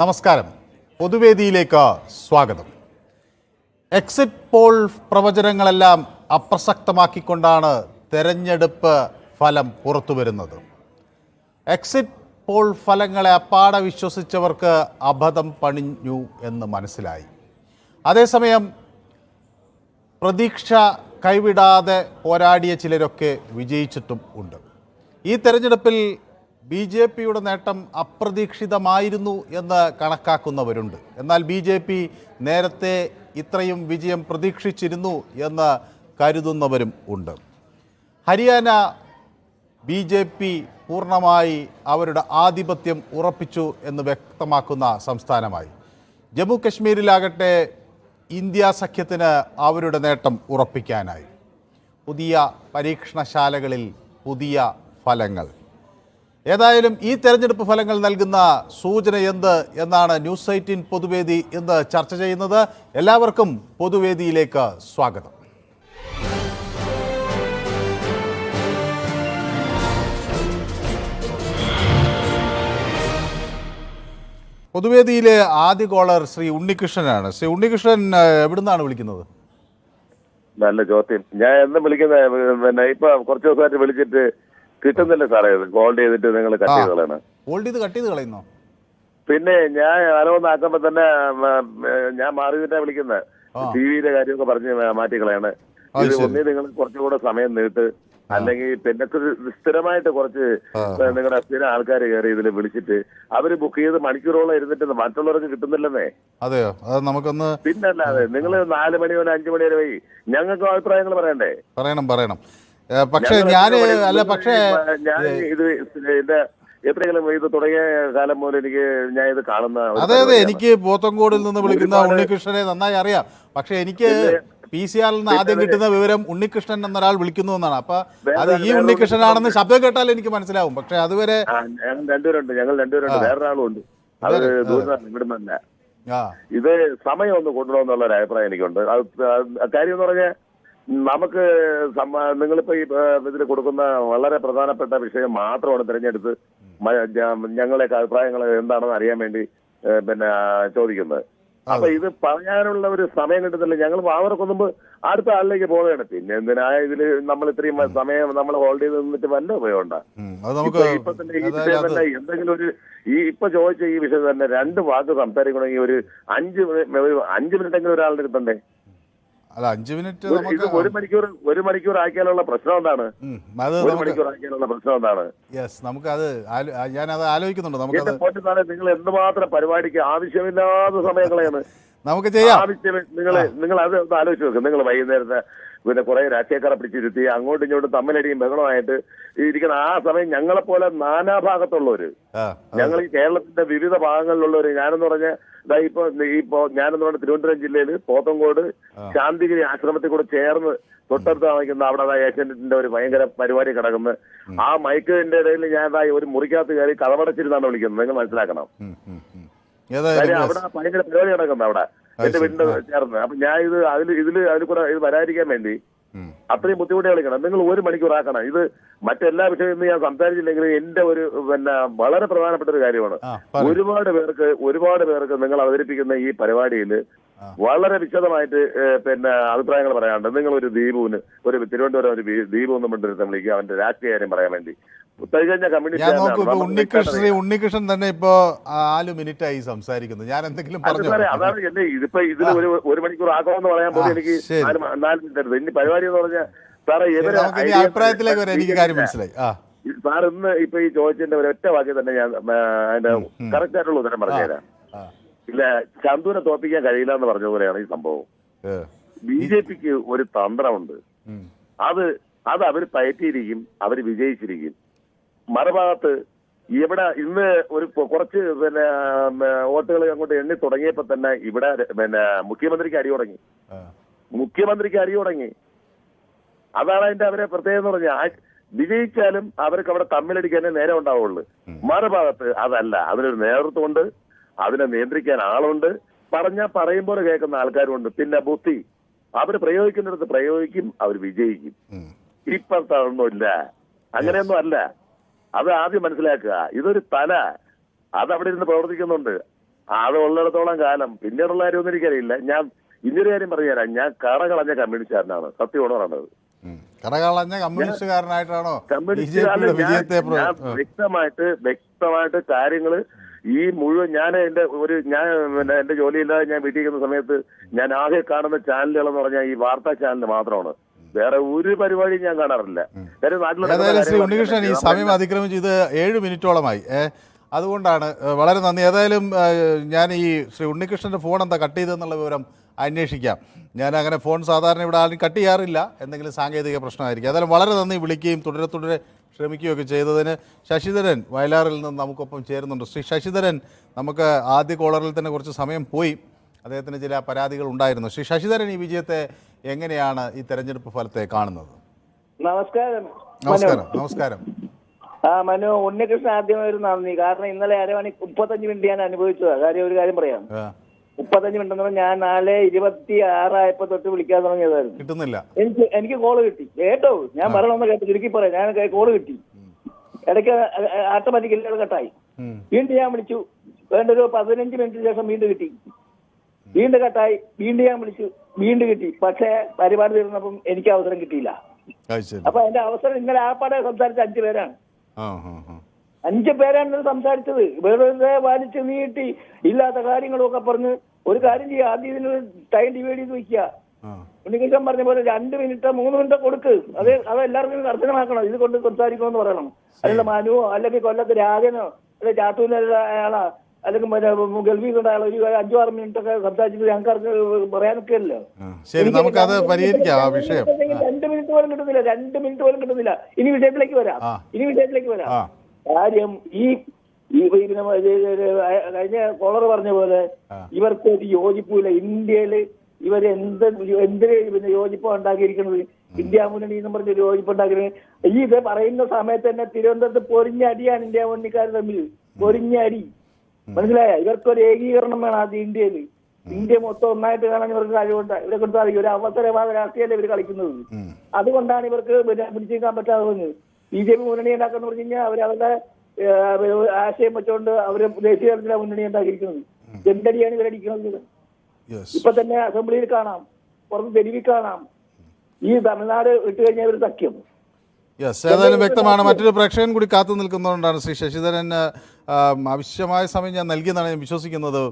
നമസ്കാരം. പൊതുവേദിയിലേക്ക് സ്വാഗതം. Exit poll പ്രവചനങ്ങളെല്ലാം അപ്രസക്തമാക്കിക്കൊണ്ടാണ് തെരഞ്ഞെടുപ്പ് ഫലം പുറത്തു വരുന്നത് എക്സിറ്റ് പോൾ ഫലങ്ങളെ അപ്പാടെ വിശ്വസിച്ചവർക്ക് അബദ്ധം പണിഞ്ഞു എന്ന് മനസ്സിലായി. അതേസമയം പ്രതീക്ഷ കൈവിടാതെ പോരാടിയ ചിലരൊക്കെ വിജയിച്ചിട്ടും ഉണ്ട്. ഈ തെരഞ്ഞെടുപ്പിൽ ബി ജെ പിയുടെ നേട്ടം അപ്രതീക്ഷിതമായിരുന്നു എന്ന് കണക്കാക്കുന്നവരുണ്ട്. എന്നാൽ ബി ജെ പി നേരത്തെ ഇത്രയും വിജയം പ്രതീക്ഷിച്ചിരുന്നു എന്ന് കരുതുന്നവരും ഉണ്ട്. ഹരിയാന ബി ജെ പി പൂർണമായി അവരുടെ ആധിപത്യം ഉറപ്പിച്ചു എന്ന് വ്യക്തമാക്കുന്ന സംസ്ഥാനമായി. ജമ്മു കശ്മീരിലാകട്ടെ ഇന്ത്യ സഖ്യത്തിന് അവരുടെ നേട്ടം ഉറപ്പിക്കാനായി. പുതിയ പരീക്ഷണശാലകളിൽ പുതിയ ഫലങ്ങൾ. ഏതായാലും ഈ തെരഞ്ഞെടുപ്പ് ഫലങ്ങൾ നൽകുന്ന സൂചന എന്ത് എന്നാണ് ന്യൂസ് എയ്റ്റീൻ പൊതുവേദി ഇന്ന് ചർച്ച ചെയ്യുന്നത്. എല്ലാവർക്കും പൊതുവേദിയിലേക്ക് സ്വാഗതം. പൊതുവേദിയിലെ ആദ്യ കോളർ ശ്രീ ഉണ്ണികൃഷ്ണനാണ്. ശ്രീ ഉണ്ണികൃഷ്ണൻ എവിടുന്നാണ് വിളിക്കുന്നത്? നല്ല ചോദ്യം. ഞാൻ എന്നും വിളിക്കുന്ന പിന്നെ ഇപ്പൊ കുറച്ച് ദിവസമായിട്ട് വിളിച്ചിട്ട് കിട്ടുന്നില്ല സാറേ. ഹോൾഡ് ഗോൾഡ് ചെയ്തിട്ട് നിങ്ങൾ കട്ട് ചെയ്ത് കളയണം. ഹോൾഡ് ചെയ്ത് കട്ട് ചെയ്ത് കളയുന്നോ? പിന്നെ ഞാൻ അലവന്നാക്കുമ്പോ തന്നെ ഞാൻ മാറി മാറിയിട്ടാ വിളിക്കുന്നത്. ടി വിയുടെ കാര്യമൊക്കെ പറഞ്ഞ് മാറ്റിക്കളയാണ് കളയാണ്. ഇത്. ഒന്നേ നിങ്ങൾ കുറച്ചുകൂടെ സമയം നീട്ട്. അല്ലെങ്കിൽ പിന്നെ സ്ഥി- സ്ഥിരമായിട്ട് കുറച്ച് നിങ്ങളുടെ സ്ഥിര ആൾക്കാർ കയറി ഇതിൽ വിളിച്ചിട്ട് അവർ ബുക്ക് ചെയ്ത് മണിക്കൂറോളം ഇരുന്നിട്ട് മറ്റുള്ളവർക്ക് കിട്ടുന്നില്ലെന്നേ. അതെയോ? അത് നമുക്കൊന്ന് പിന്നല്ലാതെ നിങ്ങൾ നാല് മണി മുതൽ അഞ്ചു മണി വരെ പോയി ഞങ്ങൾക്ക് അഭിപ്രായങ്ങൾ പറയണ്ടേ? പറയണം പറയണം. പക്ഷേ ഞാൻ അല്ല പക്ഷേ ഞാൻ ഇത് എന്റെ എപ്പോഴെങ്കിലും ഇത് തുടങ്ങിയ കാലം മുതൽ എനിക്ക് ഞാൻ ഇത് കാണുന്ന അതെ അതെ എനിക്ക് പോത്തങ്കോടിൽ നിന്ന് വിളിക്കുന്ന ഉണ്ണികൃഷ്ണനെ നന്നായി അറിയാം. പക്ഷെ എനിക്ക് പി സി ആറിൽ നിന്ന് ആദ്യം കിട്ടുന്ന വിവരം ഉണ്ണികൃഷ്ണൻ എന്നൊരാൾ വിളിക്കുന്നു എന്നാണ്. അപ്പൊ അത് ഈ ഉണ്ണികൃഷ്ണനാണെന്ന് ശബ്ദം കേട്ടാൽ എനിക്ക് മനസ്സിലാവും. പക്ഷെ അതുവരെ രണ്ടുപേരുണ്ട് ഞങ്ങൾ രണ്ടുപേരുണ്ട്. അത് ദൂരം ഇത് സമയം ഒന്ന് കൊണ്ടുപോകുന്നുള്ള ഒരു അഭിപ്രായം എനിക്കുണ്ട്. കാര്യം എന്ന് പറഞ്ഞാൽ നമുക്ക് നിങ്ങളിപ്പോ ഈ ഇതിൽ കൊടുക്കുന്ന വളരെ പ്രധാനപ്പെട്ട വിഷയം മാത്രമാണ് തിരഞ്ഞെടുത്ത് ഞങ്ങളെയൊക്കെ അഭിപ്രായങ്ങൾ എന്താണെന്ന് അറിയാൻ വേണ്ടി പിന്നെ ചോദിക്കുന്നത്. അപ്പൊ ഇത് പറയാനുള്ള ഒരു സമയം കിട്ടുന്നില്ല ഞങ്ങൾ വാവറക്കൊന്നുമ്പോ അടുത്ത ആളിലേക്ക് പോവുകയാണ് പിന്നെ എന്തിനാ ഇതിൽ നമ്മൾ ഇത്രയും സമയം നമ്മൾ ഹോൾഡ് ചെയ്ത് നിന്നിട്ട് വല്ല ഉപയോഗമുണ്ടാ? ഇപ്പൊ- തന്നെ ഈ വിഷയം തന്നെ എന്തെങ്കിലും ഒരു ഈ ഇപ്പൊ ചോദിച്ച ഈ വിഷയം തന്നെ രണ്ട് വാക്ക് സംസാരിക്കണമെങ്കിൽ ഒരു അഞ്ച് അഞ്ച് മിനിറ്റ് എങ്കിലും ഒരാളുടെ എടുത്തണ്ടേ അല്ല അഞ്ചു മിനിറ്റ് നമുക്ക് ഒരു മണിക്കൂർ ഒരു മണിക്കൂർ ആക്കിയാലുള്ള പ്രശ്നം എന്താണ്? ഒരു മണിക്കൂർ ആക്കിയാലുള്ള പ്രശ്നം എന്താണ്? യെസ് നമുക്കത് ആലോ- ഞാനത് ആലോചിക്കുന്നുണ്ട്. നമുക്ക് നിങ്ങൾ എന്തുമാത്രം പരിപാടിക്ക് ആവശ്യമില്ലാത്ത സമയങ്ങളെയാണ്. നമുക്ക് ചെയ്യാം. നിങ്ങൾ നിങ്ങൾ അത് ഒന്ന് ആലോചിച്ച് നോക്കും. നിങ്ങൾ വൈകുന്നേരത്തെ പിന്നെ കുറെ രാഷ്ട്രീയക്കാരെ പിടിച്ചിരുത്തി അങ്ങോട്ടും ഇങ്ങോട്ടും തമ്മിലടിയും ബഹളമായിട്ട് ഇരിക്കുന്ന ആ സമയം ഞങ്ങളെപ്പോലെ നാനാഭാഗത്തുള്ളവര്. ഞങ്ങൾ ഈ കേരളത്തിന്റെ വിവിധ ഭാഗങ്ങളിലുള്ളവര്. ഞാനെന്ന് പറഞ്ഞ ഇതാ ഇപ്പൊ ഇപ്പോ ഞാനെന്ന് പറഞ്ഞ തിരുവനന്തപുരം ജില്ലയിൽ പോത്തങ്കോട് ശാന്തിഗിരി ആശ്രമത്തിൽ കൂടെ ചേർന്ന് തൊട്ടടുത്ത് താമസിക്കുന്ന അവിടെ ഏഷ്യന്റിന്റെ ഒരു ഭയങ്കര പരിപാടി കിടക്കുന്നത് ആ മൈക്കിന്റെ ഇടയിൽ ഞാൻ ഒരു മുറിക്കകത്ത് കയറി കഥമടച്ചിരുന്നാണ് വിളിക്കുന്നത്. നിങ്ങൾ മനസ്സിലാക്കണം. കാര്യം അവിടെ ഭയങ്കര പരിപാടി നടക്കുന്നത് അവിടെ. എന്റെ വീടിന്റെ ചേർന്ന്. അപ്പൊ ഞാൻ ഇത് അതിൽ ഇതിൽ അതിൽ കൂടെ ഇത് വരാതിരിക്കാൻ വേണ്ടി. അത്രയും ബുദ്ധിമുട്ട് കളിക്കണം. നിങ്ങൾ ഒരു മണിക്കൂർ ആക്കണം. ഇത് മറ്റെല്ലാ വിഷയത്തിൽ ഞാൻ സംസാരിച്ചില്ലെങ്കിൽ എന്റെ ഒരു പിന്നെ വളരെ പ്രധാനപ്പെട്ട ഒരു കാര്യമാണ്. ഒരുപാട് പേർക്ക് ഒരുപാട് പേർക്ക് നിങ്ങൾ അവതരിപ്പിക്കുന്ന ഈ പരിപാടിയിൽ. വളരെ വിശദമായിട്ട് പിന്നെ അഭിപ്രായങ്ങൾ പറയാനുണ്ട്. നിങ്ങൾ ഒരു ദീപുവിന് ഒരു തിരുവനന്തപുരം ഒരു ദീപു എന്ന് കൊണ്ടിരുന്ന വിളിക്കുക. അവന്റെ രാഷ്ട്രീയ കാര്യം പറയാൻ വേണ്ടി. തികഞ്ഞ കമ്മ്യൂണിസ്റ്റ് ഉണ്ണികൃഷ്ണൻ ഉണ്ണികൃഷ്ണൻ തന്നെ ഇപ്പോ നാല് മിനിറ്റ് ആയി സംസാരിക്കുന്നു. ഞാൻ എന്തെങ്കിലും പറഞ്ഞു? സാറേ അതാണ് എന്നെ ഇതിപ്പോ ഇതിൽ ഒരു ഒരു മണിക്കൂർ പറയാൻ പോലും എനിക്ക് നാല് നാല് മിനിറ്റ് എടുത്തു. ഇനി പരിപാടി എന്ന് പറഞ്ഞാൽ സാറേ ഇവർ അഭിപ്രായത്തിലേക്ക് വരെ എനിക്ക് കാര്യം മനസ്സിലായി. ആ. സാർ ഇന്ന് ഇപ്പൊ ഈ ചോദിച്ചതിന്റെ ഒരൊറ്റ വാക്യം തന്നെ ഞാൻ അതിന്റെ കറക്റ്റ് ആയിട്ടുള്ള ഉത്തരം പറഞ്ഞുതരാം. ഇല്ല ചന്തുവിനെ തോപ്പിക്കാൻ കഴിയില്ല എന്ന് പറഞ്ഞ പോലെയാണ് ഈ സംഭവം. ബി ജെ പിക്ക് ഒരു തന്ത്രമുണ്ട്. അത് അത് അവർ പയറ്റിയിരിക്കും അവർ വിജയിച്ചിരിക്കും. മറുഭാഗത്ത് ഇവിടെ ഇന്ന് ഒരു കുറച്ച് പിന്നെ വോട്ടുകൾ അങ്ങോട്ട് എണ്ണി തുടങ്ങിയപ്പോ തന്നെ ഇവിടെ പിന്നെ മുഖ്യമന്ത്രിക്ക് അടി തുടങ്ങി. മുഖ്യമന്ത്രിക്ക് അടി തുടങ്ങി. അതാണ് അതിന്റെ അവരെ പ്രത്യേകത എന്ന് പറഞ്ഞാൽ വിജയിച്ചാലും അവർക്ക് അവിടെ തമ്മിലടിക്കാനേ നേരം ഉണ്ടാവുള്ളൂ. മറുഭാഗത്ത് അതല്ല അതിനൊരു നേതൃത്വമുണ്ട്. അതിനെ നിയന്ത്രിക്കാൻ ആളുണ്ട്. പറഞ്ഞാൽ പറയും പോലെ കേൾക്കുന്ന ആൾക്കാരുണ്ട് പിന്നെ ബുദ്ധി. അവർ പ്രയോഗിക്കുന്നിടത്ത് പ്രയോഗിക്കും അവർ വിജയിക്കും. ഉം. ഇല്ല അങ്ങനെയൊന്നും അല്ല. അത് ആദ്യം മനസ്സിലാക്കുക. ഇതൊരു തല. അത് അവിടെ ഇരുന്ന് പ്രവർത്തിക്കുന്നുണ്ട്. അത് ഉള്ളിടത്തോളം കാലം. പിന്നീടുള്ള കാര്യമൊന്നും എനിക്കറിയില്ല. ഞാൻ ഇന്നൊരു കാര്യം പറഞ്ഞുതരാം ഞാൻ കറ കളഞ്ഞ കമ്മ്യൂണിസ്റ്റുകാരനാണ്. സത്യമാണ് പറയുന്നത് ഉം. കടകളഞ്ഞ കമ്മ്യൂണിസ്റ്റുകാരനായിട്ടാണോ ഞാൻ വ്യക്തമായിട്ട് വ്യക്തമായിട്ട് കാര്യങ്ങൾ ഈ മുഴുവൻ ഞാൻ എന്റെ ഒരു ഞാൻ പിന്നെ എന്റെ ജോലിയില്ലാതെ ഞാൻ വീട്ടിൽ സമയത്ത് ഞാൻ ആകെ കാണുന്ന ചാനലുകൾ എന്ന് പറഞ്ഞാൽ ഈ വാർത്താ ചാനൽ മാത്രമാണ്. വേറെ ഒരു പരിപാടിയും ഞാൻ കാണാറില്ല. ഏതായാലും ശ്രീ ഉണ്ണികൃഷ്ണൻ ഈ സമയം അതിക്രമിച്ച് ഇത് ഏഴ് മിനിറ്റോളമായി. അതുകൊണ്ടാണ് വളരെ നന്ദി. ഏതായാലും ഞാൻ ഈ ശ്രീ ഉണ്ണികൃഷ്ണന്റെ ഫോൺ എന്താ കട്ട് ചെയ്തെന്നുള്ള വിവരം അന്വേഷിക്കാം. ഞാൻ അങ്ങനെ ഫോൺ സാധാരണ ഇവിടെ ആരും കട്ട് ചെയ്യാറില്ല. എന്തെങ്കിലും സാങ്കേതിക പ്രശ്നമായിരിക്കും. അതായത് വളരെ നന്ദി വിളിക്കുകയും തുടരെ തുടരെ ശ്രമിക്കുകയൊക്കെ ചെയ്തതിന് ശശിധരൻ വയലാറിൽ നിന്ന് നമുക്കൊപ്പം ചേരുന്നുണ്ട്. ശ്രീ ശശിധരൻ നമുക്ക് ആദ്യ കോളറിൽ തന്നെ കുറച്ച് സമയം പോയി. അദ്ദേഹത്തിന് ചില പരാതികൾ ഉണ്ടായിരുന്നു. ശ്രീ ശശിധരൻ ഈ വിജയത്തെ എങ്ങനെയാണ് ഈ തെരഞ്ഞെടുപ്പ് ഫലത്തെ കാണുന്നത്? നമസ്കാരം. നമസ്കാരം. നമസ്കാരം. ആ മനു ഉണ്ണികൃഷ്ണൻ ആദ്യമേ ഒരു നന്ദി. കാരണം ഇന്നലെ അരമണി മുപ്പത്തഞ്ച് മിനിറ്റ് ഞാൻ അനുഭവിച്ചതാ. കാര്യം ഒരു കാര്യം പറയാം. മുപ്പത്തഞ്ച് മിനിറ്റ് എന്ന് പറഞ്ഞാൽ ഞാൻ നാല് ഇരുപത്തി ആറായപ്പോ തൊട്ട് വിളിക്കാൻ തുടങ്ങിയതായിരുന്നു. കിട്ടുന്നില്ല. എനിക്ക് എനിക്ക് കോൾ കിട്ടി. കേട്ടോ ഞാൻ പറയണമെന്ന് കേട്ടോ ചുരുക്കി പറയാം. ഞാൻ കോൾ കിട്ടി. ഇടയ്ക്ക് ഓട്ടോമാറ്റിക് ഇല്ലാതെ കട്ടായി വീണ്ടും ഞാൻ വിളിച്ചു. വേണ്ട ഒരു പതിനഞ്ച് മിനിറ്റിന് ശേഷം വീണ്ടും കിട്ടി. വീണ്ടും കട്ടായി വീണ്ടും ഞാൻ വിളിച്ചു. വീണ്ടും കിട്ടി. പക്ഷേ പരിപാടി തീർന്നപ്പം എനിക്ക് അവസരം കിട്ടിയില്ല. അപ്പൊ എന്റെ അവസരം ഇന്നലെ ആപ്പാടെ സംസാരിച്ച അഞ്ചു പേരാണ്. അഞ്ചു പേരാണ് സംസാരിച്ചത്. വെറുതെ വലിച്ചു നീട്ടി ഇല്ലാത്ത കാര്യങ്ങളൊക്കെ പറഞ്ഞ് ഒരു കാര്യം ചെയ്യുക ആദ്യം ഇതിന് ടൈം ഡിവൈഡ് ചെയ്ത് വെക്കുക. ഉണ്ണികൃഷ്ണൻ പറഞ്ഞ പോലെ രണ്ട് മിനിറ്റ് മൂന്ന് മിനിറ്റ് കൊടുക്ക്. അത് അത് എല്ലാവർക്കും കർശനമാക്കണം. ഇത് കൊണ്ട് സംസാരിക്കണമെന്ന് പറയണം. അതിനുള്ള മനുവോ അല്ലെങ്കിൽ കൊല്ലത്ത് രാജനോ അല്ലെങ്കിൽ ചാത്തൂരിലുള്ള അയാളാ അല്ലെങ്കിൽ ഗൾഫിൽ കൊണ്ട് അയാൾ ഒരു അഞ്ചു ആറ് മിനിറ്റ് ഒക്കെ സംസാരിച്ചിട്ട് ഞങ്ങൾക്ക് പറയാനൊക്കെ അല്ലോ. ശരി നമുക്കത് പരിഹരിക്കാം ആ വിഷയം. രണ്ട് മിനിറ്റ് പോലും കിട്ടുന്നില്ല. രണ്ട് മിനിറ്റ് പോലും കിട്ടുന്നില്ല. ഇനി വിഷയത്തിലേക്ക് വരാം. ഇനി വിഷയത്തിലേക്ക് വരാം. കാര്യം ഈ ഈ പിന്നെ കഴിഞ്ഞ കോളർ പറഞ്ഞ പോലെ. ഇവർക്ക് ഒരു യോജിപ്പില്ല ഇന്ത്യയിൽ ഇവർ എന്ത് എന്തിന് പിന്നെ യോജിപ്പ് ഉണ്ടാക്കിയിരിക്കുന്നത് ഇന്ത്യ മുന്നണി എന്ന് പറഞ്ഞ ഒരു യോജിപ്പ് ഉണ്ടാക്കിയിരിക്കുന്നത് ഈ ഇത് പറയുന്ന സമയത്ത് തന്നെ തിരുവനന്തപുരത്ത് പൊരിഞ്ഞടിയാണ് ഇന്ത്യ മുന്നണിക്കാർ തമ്മിൽ. പൊരിഞ്ഞടി മനസ്സിലായ? ഇവർക്കൊരു ഏകീകരണം വേണം അത് ഇന്ത്യയിൽ ഇന്ത്യ മൊത്തം ഒന്നായിട്ട് കാണാൻ ഇവർക്ക് കഴിവുണ്ട്. ഇവരെ കൊണ്ട് സാധിക്കും ഒരു അവസരവാദ രാഷ്ട്രീയമല്ലേ ഇവർ കളിക്കുന്നത്. അതുകൊണ്ടാണ് ഇവർക്ക് പിന്നെ പിടിച്ചേക്കാൻ പറ്റാതെ ബി ജെ പി മുന്നണി ഉണ്ടാക്കുന്ന പറഞ്ഞു കഴിഞ്ഞാൽ അവർ അവരുടെ ആശയം വെച്ചുകൊണ്ട് അവർ ദേശീയ തലത്തിലെ മുന്നണി ഉണ്ടാക്കിയിരിക്കുന്നത്. എന്തടിയാണ് ഇവരടിക്കുന്നത് യെസ് ഇപ്പൊ തന്നെ അസംബ്ലിയിൽ കാണാം. പുറത്ത് തെരുവിൽ കാണാം. ഈ തമിഴ്നാട് വിട്ടു കഴിഞ്ഞാൽ ഒരു സഖ്യം. യെസ് ഏതായാലും വ്യക്തമാണ്. മറ്റൊരു പ്രേക്ഷകൻ കൂടി കാത്തു നിൽക്കുന്നതുകൊണ്ടാണ് ശ്രീ ശശിധരൻ ആവശ്യമായ സമയം ഞാൻ നൽകിയെന്നാണ് ഞാൻ വിശ്വസിക്കുന്നത്.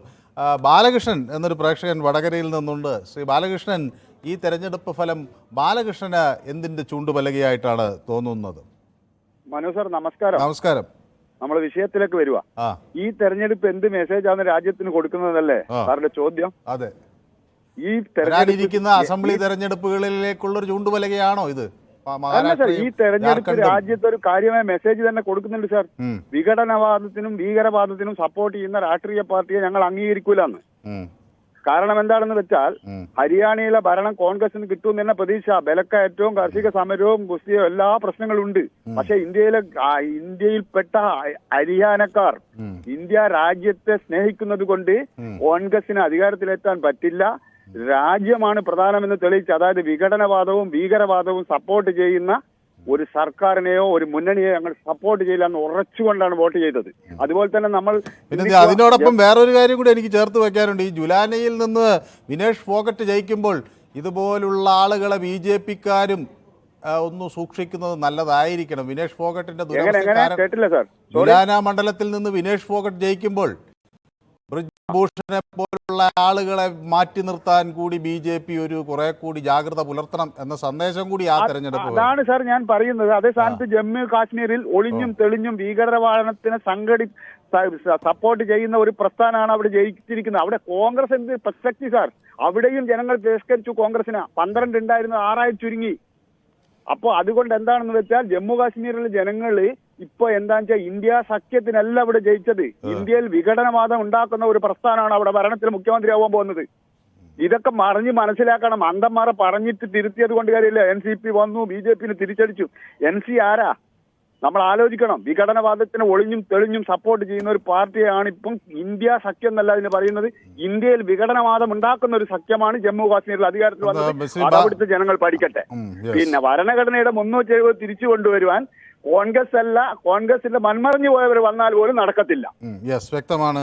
ബാലകൃഷ്ണൻ എന്നൊരു പ്രേക്ഷകൻ വടകരയിൽ നിന്നുണ്ട്. ശ്രീ ബാലകൃഷ്ണൻ ഈ തെരഞ്ഞെടുപ്പ് ഫലം ബാലകൃഷ്ണന് എന്തിന്റെ ചൂണ്ടുപലകയായിട്ടാണ് തോന്നുന്നത്? മനു സർ നമസ്കാരം. നമസ്കാരം. നമ്മൾ വിഷയത്തിലേക്ക് വരിക ഈ തെരഞ്ഞെടുപ്പ് എന്ത് മെസ്സേജാണ് രാജ്യത്തിന് കൊടുക്കുന്നതല്ലേ സാറിന്റെ ചോദ്യം? അതെ. ഈ തെരഞ്ഞെടുപ്പിരിക്കുന്ന തെരഞ്ഞെടുപ്പ് അസംബ്ലി തെരഞ്ഞെടുപ്പുകളിലേക്കുള്ള ഒരു ചൂണ്ടുപലകയാണോ ഇത്? ഈ തെരഞ്ഞെടുപ്പ് രാജ്യത്ത് ഒരു കാര്യമായ മെസ്സേജ് തന്നെ കൊടുക്കുന്നുണ്ട് സാർ. വിഘടനവാദത്തിനും ഭീകരവാദത്തിനും സപ്പോർട്ട് ചെയ്യുന്ന രാഷ്ട്രീയ പാർട്ടിയെ ഞങ്ങൾ അംഗീകരിക്കൂലെന്ന്. കാരണം എന്താണെന്ന് വെച്ചാൽ. ഹരിയാനയിലെ ഭരണം കോൺഗ്രസിന് കിട്ടുമെന്ന് തന്നെ പ്രതീക്ഷ. ബലക്കയറ്റവും കാർഷിക സമരവും ഗുസ്തിയോ എല്ലാ പ്രശ്നങ്ങളും ഉണ്ട് പക്ഷെ ഇന്ത്യയിലെ ഇന്ത്യയിൽപ്പെട്ട ഹരിയാനക്കാർ ഇന്ത്യ രാജ്യത്തെ സ്നേഹിക്കുന്നത് കൊണ്ട് കോൺഗ്രസിന് അധികാരത്തിലെത്താൻ പറ്റില്ല. രാജ്യമാണ് പ്രധാനമെന്ന് തെളിയിച്ച് അതായത് വിഘടനവാദവും ഭീകരവാദവും സപ്പോർട്ട് ചെയ്യുന്ന ഒരു സർക്കാരിനെയോ ഒരു മുന്നണിയോ ഞങ്ങൾ സപ്പോർട്ട് ചെയ്യില്ല എന്ന് ഉറച്ചുകൊണ്ടാണ് വോട്ട് ചെയ്തത്. അതുപോലെ തന്നെ നമ്മൾ അതിനോടൊപ്പം വേറൊരു കാര്യം കൂടി എനിക്ക് ചേർത്ത് വെക്കാനുണ്ട് ഈ ജുലാനയിൽ നിന്ന് വിനേഷ് ഫോഗട്ട് ജയിക്കുമ്പോൾ ഇതുപോലുള്ള ആളുകളെ ബി ജെ പിക്കാരും ഒന്ന് സൂക്ഷിക്കുന്നത് നല്ലതായിരിക്കണം. വിനേഷ് ഫോഗട്ടിന്റെ ദുരവസ്ഥക്കാരൻ സാർ. ജുലാന മണ്ഡലത്തിൽ നിന്ന് വിനേഷ് ഫോഗട്ട് ജയിക്കുമ്പോൾ ബ്രിജ്ഭൂഷണെ പോലുള്ള ആളുകളെ മാറ്റി നിർത്താൻ കൂടി ബി ജെ പി ഒരു കുറെ കൂടി ജാഗ്രത പുലർത്തണം എന്ന സന്ദേശം കൂടി ആ തെരഞ്ഞെടുപ്പ് അതാണ് സാർ ഞാൻ പറയുന്നത്. അതേ സ്ഥാനത്ത് ജമ്മു കാശ്മീരിൽ ഒളിഞ്ഞും തെളിഞ്ഞും ഭീകരവാദനത്തിന് സംഘടി സപ്പോർട്ട് ചെയ്യുന്ന ഒരു പ്രസ്ഥാനമാണ് അവിടെ ജയിച്ചിരിക്കുന്നത്. അവിടെ കോൺഗ്രസ് എന്ത് പ്രസക്തി സാർ? അവിടെയും ജനങ്ങൾ തിരസ്കരിച്ചു കോൺഗ്രസിന് പന്ത്രണ്ട് ഉണ്ടായിരുന്ന ആറായി ചുരുങ്ങി. അപ്പോ അതുകൊണ്ട് എന്താണെന്ന് വെച്ചാൽ ജമ്മു കാശ്മീരിലെ ജനങ്ങൾ ഇപ്പൊ എന്താന്ന് വെച്ചാൽ ഇന്ത്യ സഖ്യത്തിനല്ല ഇവിടെ ജയിച്ചത്. ഇന്ത്യയിൽ വിഘടനവാദം ഉണ്ടാക്കുന്ന ഒരു പ്രസ്ഥാനമാണ് അവിടെ ഭരണത്തിൽ മുഖ്യമന്ത്രിയാവാൻ പോകുന്നത്. ഇതൊക്കെ മറിഞ്ഞ് മനസ്സിലാക്കണം. അന്തന്മാരെ പറഞ്ഞിട്ട് തിരുത്തിയത് കൊണ്ട് കാര്യമില്ല. എൻ സി പി വന്നു ബി ജെ പിന് തിരിച്ചടിച്ചു. എൻ സി ആരാ? നമ്മൾ ആലോചിക്കണം. വിഘടനവാദത്തിന് ഒളിഞ്ഞും തെളിഞ്ഞും സപ്പോർട്ട് ചെയ്യുന്ന ഒരു പാർട്ടിയാണ് ഇപ്പം ഇന്ത്യ സഖ്യം എന്നല്ല അതിന് പറയുന്നത്. ഇന്ത്യയിൽ വിഘടനവാദം ഉണ്ടാക്കുന്ന ഒരു സഖ്യമാണ് ജമ്മു കാശ്മീരിൽ അധികാരത്തിൽ വന്നത്. അത് അവിടുത്തെ ജനങ്ങൾ പഠിക്കട്ടെ. പിന്നെ ഭരണഘടനയുടെ മുന്നൂറ്റി എഴുപത് തിരിച്ചു കൊണ്ടുവരുവാൻ കോൺഗ്രസ് അല്ല കോൺഗ്രസിന്റെ മൺമറഞ്ഞു പോയവർ വന്നാൽ പോലും നടക്കത്തില്ല. യെസ് വ്യക്തമാണ്.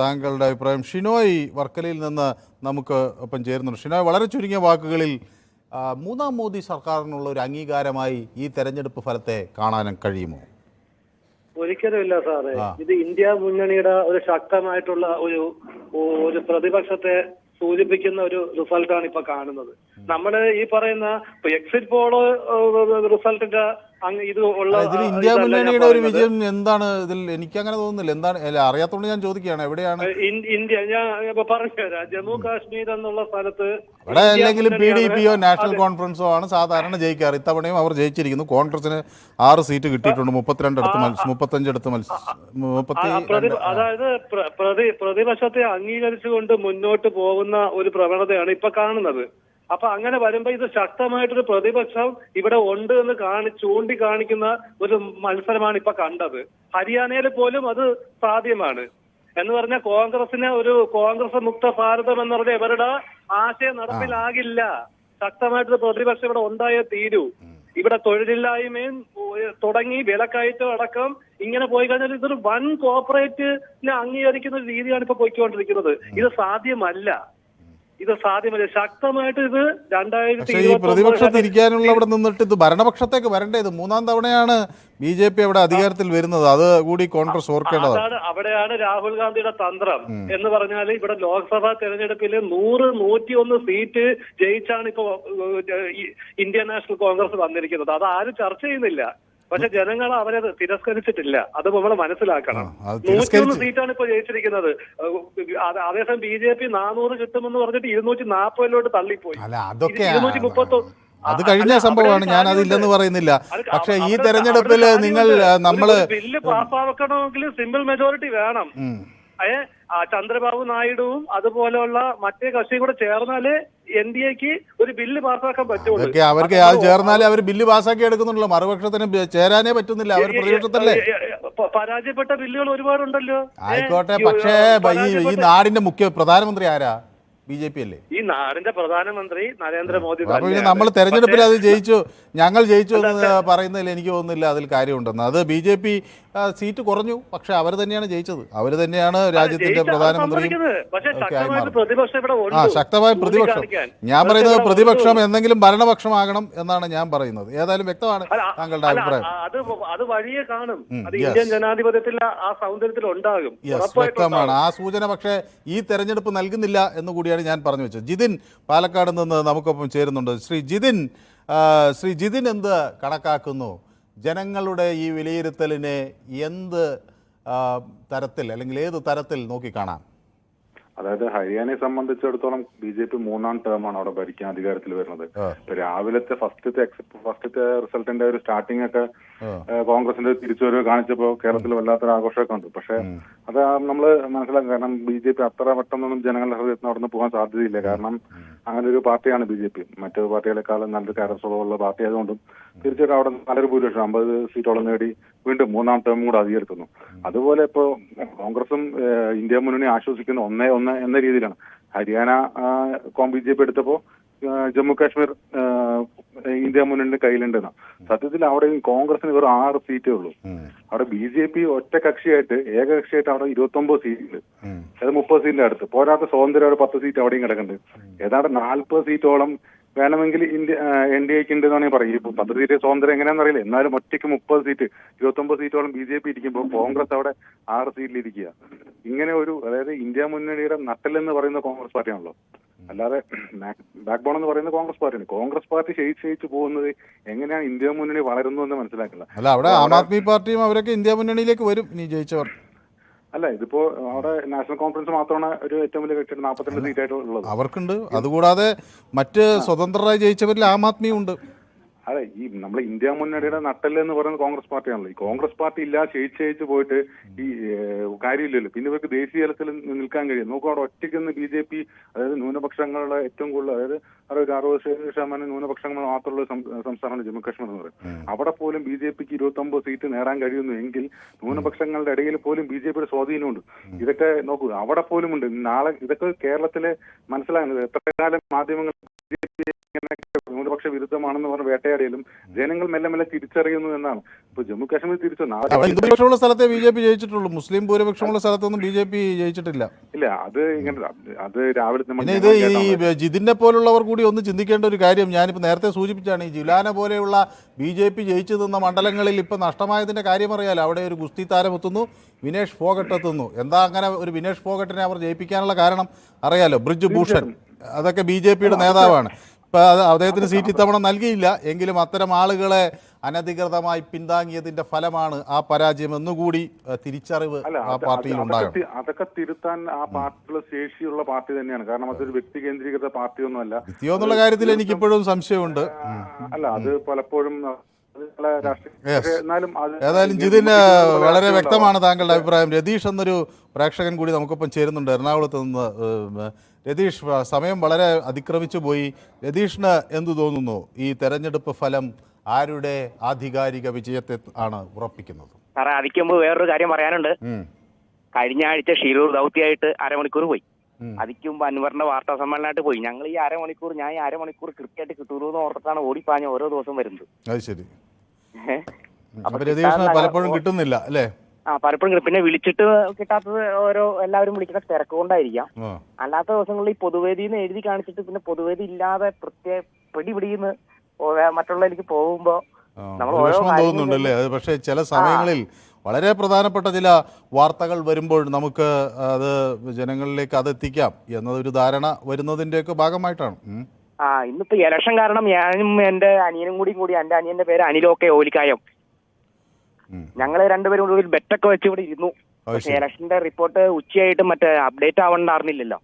താങ്കളുടെ അഭിപ്രായം. ഷിനോയ് വർക്കലയിൽ നിന്ന് നമുക്ക് ഒപ്പം ചേരുന്നുണ്ട്. ഷിനോയ് വളരെ ചുരുങ്ങിയ വാക്കുകളിൽ മൂന്നാം മോദി സർക്കാരിനുള്ള ഒരു അംഗീകാരമായി ഈ തെരഞ്ഞെടുപ്പ് ഫലത്തെ കാണാൻ കഴിയുമോ? ഒരിക്കലുമില്ല സാറേ. ഇത് ഇന്ത്യ മുന്നണിയുടെ ഒരു ശക്തമായിട്ടുള്ള ഒരു ഒരു പ്രതിപക്ഷത്തെ സൂചിപ്പിക്കുന്ന ഒരു റിസൾട്ടാണ് ഇപ്പൊ കാണുന്നത്. നമ്മൾ ഈ പറയുന്ന എക്സിറ്റ് പോൾ റിസൾട്ടിന്റെ ഇത് ഉള്ള ഇതിൽ ഇന്ത്യ മുന്നണിയുടെ ഒരു. വിജയം എന്താണ്? ഇതിൽ എനിക്ക് അങ്ങനെ തോന്നുന്നില്ല. എന്താണ്? അല്ല അറിയാത്തോണ്ട് ഞാൻ ചോദിക്കുകയാണ്. എവിടെയാണ്? ഇന്ത്യ ഞാൻ ഇപ്പൊ പറഞ്ഞുതരാം. ജമ്മു കാശ്മീർ എന്നുള്ള സ്ഥലത്ത് ഇവിടെ ഇന്ത്യ അല്ലെങ്കിലും പി ഡി പിയോ നാഷണൽ കോൺഫറൻസോ ആണ് സാധാരണ ജയിക്കാറ്. ഇത്തവണയും അവർ ജയിച്ചിരിക്കുന്നു. കോൺഗ്രസിന് ആറ് സീറ്റ് കിട്ടിയിട്ടുണ്ട്. മുപ്പത്തിരണ്ട് അടുത്ത് മത്സരം മുപ്പത്തഞ്ച് അടുത്ത് മത്സരം അതായത് പ്ര- പ്രതി പ്രതിപക്ഷത്തെ അംഗീകരിച്ചുകൊണ്ട് മുന്നോട്ട് പോകുന്ന ഒരു പ്രവണതയാണ് ഇപ്പൊ കാണുന്നത്. അപ്പൊ അങ്ങനെ വരുമ്പോ ഇത് ശക്തമായിട്ടൊരു പ്രതിപക്ഷം ഇവിടെ ഉണ്ട് എന്ന് കാണി ചൂണ്ടിക്കാണിക്കുന്ന ഒരു മത്സരമാണ് ഇപ്പൊ കണ്ടത്. ഹരിയാനയിൽ പോലും അത് സാധ്യമാണ്. എന്ന് പറഞ്ഞാൽ കോൺഗ്രസിന് ഒരു കോൺഗ്രസ് മുക്ത ഭാരതം എന്ന് പറഞ്ഞ ഇവരുടെ ആശയം നടപ്പിലാകില്ല. ശക്തമായിട്ടൊരു പ്രതിപക്ഷം ഇവിടെ ഉണ്ടായേ തീരൂ. ഇവിടെ തൊഴിലില്ലായ്മയും തുടങ്ങി വിലക്കയറ്റം അടക്കം ഇങ്ങനെ പോയി കഴിഞ്ഞാൽ ഇതൊരു വൻ കോർപ്പറേറ്റിനെ അംഗീകരിക്കുന്ന ഒരു രീതിയാണ് ഇപ്പൊ പോയിക്കൊണ്ടിരിക്കുന്നത്. ഇത് സാധ്യമല്ല. ഇത് സാധ്യമല്ല ശക്തമായിട്ട് ഇത് രണ്ടായിരത്തി ഈ പ്രതിപക്ഷത്ത് ഇരിക്കാനുള്ള അവിടെ നിന്നിട്ട് ഇത് ഭരണപക്ഷത്തേക്ക് വരണ്ടേ? ഇത് മൂന്നാം തവണയാണ് ബി ജെ പി അവിടെ അധികാരത്തിൽ വരുന്നത്. അത് കൂടി കോൺഗ്രസ് ഓർക്കേണ്ടത് അതാണ് അവിടെയാണ് രാഹുൽ ഗാന്ധിയുടെ തന്ത്രം. എന്ന് പറഞ്ഞാൽ ഇവിടെ ലോക്സഭാ തെരഞ്ഞെടുപ്പിൽ നൂറ് നൂറ്റി ഒന്ന് സീറ്റ് ജയിച്ചാണ് ഇപ്പോ ഇന്ത്യൻ നാഷണൽ കോൺഗ്രസ് വന്നിരിക്കുന്നത്. അത് ആരും ചർച്ച ചെയ്യുന്നില്ല. പക്ഷെ ജനങ്ങൾ അവരെ തിരസ്കരിച്ചിട്ടില്ല. അത് നമ്മൾ മനസ്സിലാക്കണം. നൂറ്റിയൊന്ന് സീറ്റാണ് ഇപ്പൊ ജയിച്ചിരിക്കുന്നത് അതേസമയം ബി ജെ പി നാനൂറ് കിട്ടുമെന്ന് പറഞ്ഞിട്ട് ഇരുന്നൂറ്റി നാൽപ്പതിലോട്ട് തള്ളിപ്പോയി. ഇരുന്നൂറ്റി മുപ്പത്തൊ അത് കഴിഞ്ഞ സംഭവമാണ്. ഞാൻ അതില്ലെന്ന് പറയുന്നില്ല. പക്ഷേ ഈ തെരഞ്ഞെടുപ്പിൽ നിങ്ങൾ നമ്മൾ ബില്ല് പാസ്സാക്കണമെങ്കിൽ സിമ്പിൾ മെജോറിറ്റി വേണം. ചന്ദ്രബാബു നായിഡുവും അതുപോലെയുള്ള മറ്റേ കക്ഷിയും കൂടെ ചേർന്നാൽ എൻ ഡി എക്ക് ഒരു ബില്ല് പാസ്സാക്കാൻ പറ്റുള്ളൂ. അവർക്ക് അത് ചേർന്നാലേ അവർ ബില്ല് പാസ്സാക്കി എടുക്കുന്നുള്ളൂ. മറുപക്ഷത്തിന് ചേരാനേ പറ്റുന്നില്ല. അവർ പ്രതിപക്ഷത്തല്ലേ? പരാജയപ്പെട്ട ബില്ലുകൾ ഒരുപാടുണ്ടല്ലോ. ആയിക്കോട്ടെ. പക്ഷേ ഈ നാടിന്റെ മുഖ്യ പ്രധാനമന്ത്രി ആരാ? ബി ജെ പി അല്ലേ? ഈ നാടിന്റെ പ്രധാനമന്ത്രി നരേന്ദ്രമോദി നമ്മൾ തെരഞ്ഞെടുപ്പിൽ അത് ജയിച്ചു ഞങ്ങൾ ജയിച്ചു എന്ന് പറയുന്നതിൽ എനിക്ക് തോന്നുന്നില്ല അതിൽ കാര്യമുണ്ടെന്ന്. അത് ബി ജെ പി സീറ്റ് കുറഞ്ഞു പക്ഷെ അവർ തന്നെയാണ് ജയിച്ചത്. അവർ തന്നെയാണ് രാജ്യത്തിന്റെ പ്രധാനമന്ത്രി പ്രധാനമന്ത്രിയും ആ ശക്തമായ പ്രതിപക്ഷം. ഞാൻ പറയുന്നത് പ്രതിപക്ഷം. എന്തെങ്കിലും ഭരണപക്ഷമാകണം എന്നാണ് ഞാൻ പറയുന്നത്. ഏതായാലും വ്യക്തമാണ് താങ്കളുടെ അഭിപ്രായം. അത് അത് വഴിയെ കാണും. ഇന്ത്യൻ ജനാധിപത്യത്തിൽ ആ സൗന്ദര്യത്തിൽ ഉണ്ടാകും വ്യക്തമാണ്. ആ സൂചന പക്ഷേ ഈ തെരഞ്ഞെടുപ്പ് നൽകുന്നില്ല എന്ന് കൂടിയാണ് ഞാൻ പറഞ്ഞു വെച്ചത്. ജിതിൻ പാലക്കാട് നിന്ന് നമുക്കൊപ്പം ചേരുന്നുണ്ട്. ശ്രീ ജിതിൻ ശ്രീ ജിതിൻ എന്ത് കണക്കാക്കുന്നു? ജനങ്ങളുടെ ഈ വിലയിരുത്തലിനെ എന്ത് തരത്തിൽ അല്ലെങ്കിൽ ഏത് തരത്തിൽ നോക്കിക്കാണാം അതായത് ഹരിയാനയെ സംബന്ധിച്ചിടത്തോളം ബി ജെ പി മൂന്നാം ടേമാണ് അവിടെ ഭരിക്കാൻ അധികാരത്തിൽ വരുന്നത്. രാവിലത്തെ ഫസ്റ്റത്തെ ഫസ്റ്റത്തെ റിസൾട്ടിന്റെ ഒരു സ്റ്റാർട്ടിംഗ് ഒക്കെ കോൺഗ്രസിന്റെ തിരിച്ചുവരവ് കാണിച്ചപ്പോ കേരളത്തിൽ വല്ലാത്തൊരു ആഘോഷമൊക്കെ ഉണ്ട് പക്ഷെ അത് നമ്മൾ മനസ്സിലാക്കും. കാരണം ബി ജെ പി അത്ര പെട്ടെന്നൊന്നും ജനങ്ങളുടെ ഹൃദയത്തിന് അവിടെ നിന്ന് പോകാൻ സാധ്യതയില്ല. കാരണം അങ്ങനെ ഒരു പാർട്ടിയാണ് ബി ജെ പി. മറ്റു പാർട്ടികളെക്കാളും നല്ലൊരു കാരസ്വഭാവമുള്ള പാർട്ടി ആയതുകൊണ്ടും തീർച്ചയായിട്ടും അവിടെ നല്ലൊരു ഭൂരിപക്ഷം അമ്പത് സീറ്റോളം നേടി വീണ്ടും മൂന്നാം ടേം കൂടെ അധികരിക്കുന്നു. അതുപോലെ ഇപ്പോ കോൺഗ്രസും ഇന്ത്യ മുന്നണി ആശ്വസിക്കുന്ന ഒന്നേ ഒന്ന് എന്ന രീതിയിലാണ്. ഹരിയാന കോം ബി ജെ പി എടുത്തപ്പോ ഏഹ്, ജമ്മു കാശ്മീർ ഇന്ത്യ മുന്നണിന്റെ കയ്യിലുണ്ടെന്ന്. സത്യത്തിൽ അവിടെ കോൺഗ്രസിന് വെറും ആറ് സീറ്റേ ഉള്ളൂ. അവിടെ ബി ജെ പി ഒറ്റ കക്ഷിയായിട്ട് ഏകകക്ഷിയായിട്ട് അവിടെ ഇരുപത്തി ഒമ്പത് സീറ്റ് അത് മുപ്പത് സീറ്റിന്റെ അടുത്ത്. പോരാത്ത സ്വാതന്ത്ര്യം അവിടെ പത്ത് സീറ്റ് അവിടെയും കിടക്കുന്നുണ്ട്. ഏതാണ്ട് നാൽപ്പത് സീറ്റോളം വേണമെങ്കിൽ ഇന്ത്യ എൻ ഡി എക്ക് ഉണ്ട് എന്നാണ് പറയും ഇപ്പൊ പത്ത് സീറ്റ് സ്വാതന്ത്ര്യം എങ്ങനെയാണെന്ന് അറിയില്ല. എന്നാലും ഒറ്റയ്ക്ക് മുപ്പത് സീറ്റ് ഇരുപത്തൊമ്പത് സീറ്റോളം ബി ജെ പി ഇരിക്കുമ്പോൾ കോൺഗ്രസ് അവിടെ ആറ് സീറ്റിൽ ഇരിക്കുക. ഇങ്ങനെ ഒരു അതായത് ഇന്ത്യ മുന്നണിയുടെ നട്ടലെന്ന് പറയുന്ന കോൺഗ്രസ് പാർട്ടിയാണല്ലോ. അല്ലാതെ ബാക്ക് ബോൺ എന്ന് പറയുന്നത് കോൺഗ്രസ് പാർട്ടിയാണ്. കോൺഗ്രസ് പാർട്ടി ക്ഷയിച്ച് ക്ഷയിച്ച് പോകുന്നത് എങ്ങനെയാണ് ഇന്ത്യ മുന്നണി വളരുന്നതെന്ന് മനസ്സിലാക്കില്ല. അല്ല അവിടെ ആം ആദ്മി പാർട്ടിയും അവരൊക്കെ ഇന്ത്യ മുന്നണിയിലേക്ക് വരും. നീ ജയിച്ചവർ. അല്ല ഇതിപ്പോ അവിടെ നാഷണൽ കോൺഫറൻസ് മാത്രമാണ് ഒരു ഏറ്റവും വലിയ കക്ഷിയുടെ നാൽപ്പത്തിരണ്ട് സീറ്റായിട്ട് ഉള്ളത് അവർക്കുണ്ട്. അതുകൂടാതെ മറ്റ് സ്വതന്ത്രരായി ജയിച്ചവരിൽ ആം ആദ്മിയും ഉണ്ട് അതെ ഈ നമ്മൾ ഇന്ത്യ മുന്നണിയുടെ നട്ടൽ എന്ന് പറയുന്നത് കോൺഗ്രസ് പാർട്ടിയാണല്ലോ. ഈ കോൺഗ്രസ് പാർട്ടി ഇല്ല ക്ഷയിച്ച് ക്ഷയിച്ച് പോയിട്ട് ഈ കാര്യമില്ലല്ലോ. പിന്നെ ഇവർക്ക് ദേശീയ തലത്തിൽ നിൽക്കാൻ കഴിയും. നോക്കൂ അവിടെ ഒറ്റയ്ക്ക് നിന്ന് ബി ജെ പി അതായത് ന്യൂനപക്ഷങ്ങളുടെ ഏറ്റവും കൂടുതൽ അതായത് ഒരു അറുപത് ശത- ശതമാനം ന്യൂനപക്ഷങ്ങൾ മാത്രമുള്ള സംസ്ഥാനമാണ് ജമ്മു കാശ്മീർ എന്ന് പറയുന്നത്. അവിടെ പോലും ബി ജെ പിക്ക് ഇരുപത്തി ഒമ്പത് സീറ്റ് നേടാൻ കഴിയുന്നു എങ്കിൽ ന്യൂനപക്ഷങ്ങളുടെ ഇടയിൽ പോലും ബി ജെ പിയുടെ സ്വാധീനമുണ്ട്. ഇതൊക്കെ നോക്കൂ അവിടെ പോലും ഉണ്ട് നാളെ ഇതൊക്കെ കേരളത്തിലെ മനസ്സിലാകുന്നത് എത്ര കാലം മാധ്യമങ്ങൾ ബി ജെ ഇങ്ങനെ ന്യൂനപക്ഷ വിരുദ്ധമാണെന്ന് പറഞ്ഞ് വേട്ടയാടിയാലും ജനങ്ങൾ മെല്ലെ മെല്ലെ തിരിച്ചറിയുന്നു എന്നാണ്. ഇപ്പൊ ജമ്മു കാശ്മീർ തിരിച്ചു? ഭൂരിപക്ഷമുള്ള സ്ഥലത്തെ ബി ജെ പി ജയിച്ചിട്ടുള്ളൂ. മുസ്ലിം ഭൂരിപക്ഷമുള്ള സ്ഥലത്തൊന്നും ബി ജെ പി ജയിച്ചിട്ടില്ല. ഇല്ല അത് ഇങ്ങനെ അത് രാവിലെ നമ്മൾ ഇത് ഈ. ജിതിനെ പോലുള്ളവർ കൂടി ഒന്ന് ചിന്തിക്കേണ്ട ഒരു കാര്യം ഞാനിപ്പോൾ നേരത്തെ സൂചിപ്പിച്ചാണ് ഈ ജുലാന പോലെയുള്ള ബി ജെ പി ജയിച്ചു നിന്ന മണ്ഡലങ്ങളിൽ ഇപ്പം നഷ്ടമായതിന്റെ കാര്യം അറിയാലോ അവിടെ ഒരു ഗുസ്തി താരം എത്തുന്നു വിനേഷ് ഫോഗട്ട് എത്തുന്നു എന്താ അങ്ങനെ ഒരു വിനേഷ് ഫോഗട്ടിനെ അവർ ജയിപ്പിക്കാനുള്ള കാരണം അറിയാലോ? ബ്രിഡ്ജ് ഭൂഷൺ. അതൊക്കെ ബി ജെ പിയുടെ നേതാവാണ്. ഇപ്പം അത് അദ്ദേഹത്തിന് സീറ്റ് ഇത്തവണ നൽകിയില്ല. എങ്കിലും അത്തരം ആളുകളെ അനധികൃതമായി പിന്താങ്ങിയതിന്റെ ഫലമാണ് ആ പരാജയം എന്നുകൂടി തിരിച്ചറിവ് ആ പാർട്ടിയിൽ അതൊക്കെ അതൊക്കെ തിരുത്താൻ ആ പാർട്ടിയുള്ള ശേഷിയുള്ള പാർട്ടി തന്നെയാണ്. കാരണം അതൊരു വ്യക്തി കേന്ദ്രീകൃത പാർട്ടിയൊന്നുമല്ല. വിത്തിയോ എന്നുള്ള കാര്യത്തിൽ എനിക്കിപ്പോഴും സംശയമുണ്ട്. അല്ല അത് പലപ്പോഴും ഏതായാലും ജിതിന് വളരെ വ്യക്തമാണ് താങ്കളുടെ അഭിപ്രായം. രതീഷ് എന്നൊരു പ്രേക്ഷകൻ കൂടി നമുക്കൊപ്പം ചേരുന്നുണ്ട് എറണാകുളത്ത് നിന്ന് രതീഷ് സമയം വളരെ അതിക്രമിച്ചു പോയി. രതീഷിന് എന്തു തോന്നുന്നു? ഈ തെരഞ്ഞെടുപ്പ് ഫലം ആരുടെ ആധികാരിക വിജയത്തെ ആണ് ഉറപ്പിക്കുന്നത്? സാറേ അതിക്ക് മുമ്പ് വേറൊരു കാര്യം പറയാനുണ്ട്. കഴിഞ്ഞ ആഴ്ച ഷീരൂർ ദൗത്യമായിട്ട് അരമണിക്കൂർ പോയി. അതിക്കും മുമ്പ് അൻവറിന്റെ വാർത്താ സമ്മേളനമായിട്ട് പോയി. ഞങ്ങൾ ഈ അരമണിക്കൂർ ഞാൻ ഈ അരമണിക്കൂർ കൃത്യമായിട്ട് കിട്ടൂലൂ എന്ന് ഓർത്തിട്ടാണ് ഓടിപ്പാഞ്ഞ ഓരോ ദിവസം വരുന്നത്. അത് ശരി? അപ്പൊ പലപ്പോഴും കിട്ടുന്നില്ല അല്ലേ? ആ പലപ്പോഴും പിന്നെ വിളിച്ചിട്ട് കിട്ടാത്തത് ഓരോ എല്ലാവരും വിളിക്കുന്ന തിരക്ക് കൊണ്ടായിരിക്കാം. അല്ലാത്ത ദിവസങ്ങളിൽ ഈ പൊതുവേദിയിൽ നിന്ന് എഴുതി കാണിച്ചിട്ട് പിന്നെ പൊതുവേദി ഇല്ലാതെ പ്രത്യേക പിടി പിടിന്ന് മറ്റുള്ളവർക്ക് പോകുമ്പോ വിഷമം തോന്നുന്നുണ്ടല്ലേ? അത് പക്ഷേ ചില സമയങ്ങളിൽ വളരെ പ്രധാനപ്പെട്ട ചില വാർത്തകൾ വരുമ്പോൾ നമുക്ക് അത് ജനങ്ങളിലേക്ക് അതെത്തിക്കാം എന്നതൊരു ധാരണ വരുന്നതിന്റെ വരുന്നതിന്റെയൊക്കെ ഭാഗമായിട്ടാണ്. ആ ഇന്നിപ്പോ ഇലക്ഷൻ കാരണം ഞാനും എന്റെ അനിയനും കൂടി കൂടി എന്റെ അനിയന്റെ പേര് അനിലോക്കെ ഓലിക്കായം. ഉം. ഞങ്ങൾ രണ്ടുപേരും കൂടി ഒരു ബെറ്റൊക്കെ വെച്ച് ഇവിടെ ഇരുന്നു. പക്ഷേ ഇലക്ഷന്റെ റിപ്പോർട്ട് ഉച്ചയായിട്ട് മറ്റേ അപ്ഡേറ്റ് ആവണ്ടായിരുന്നില്ലല്ലോ.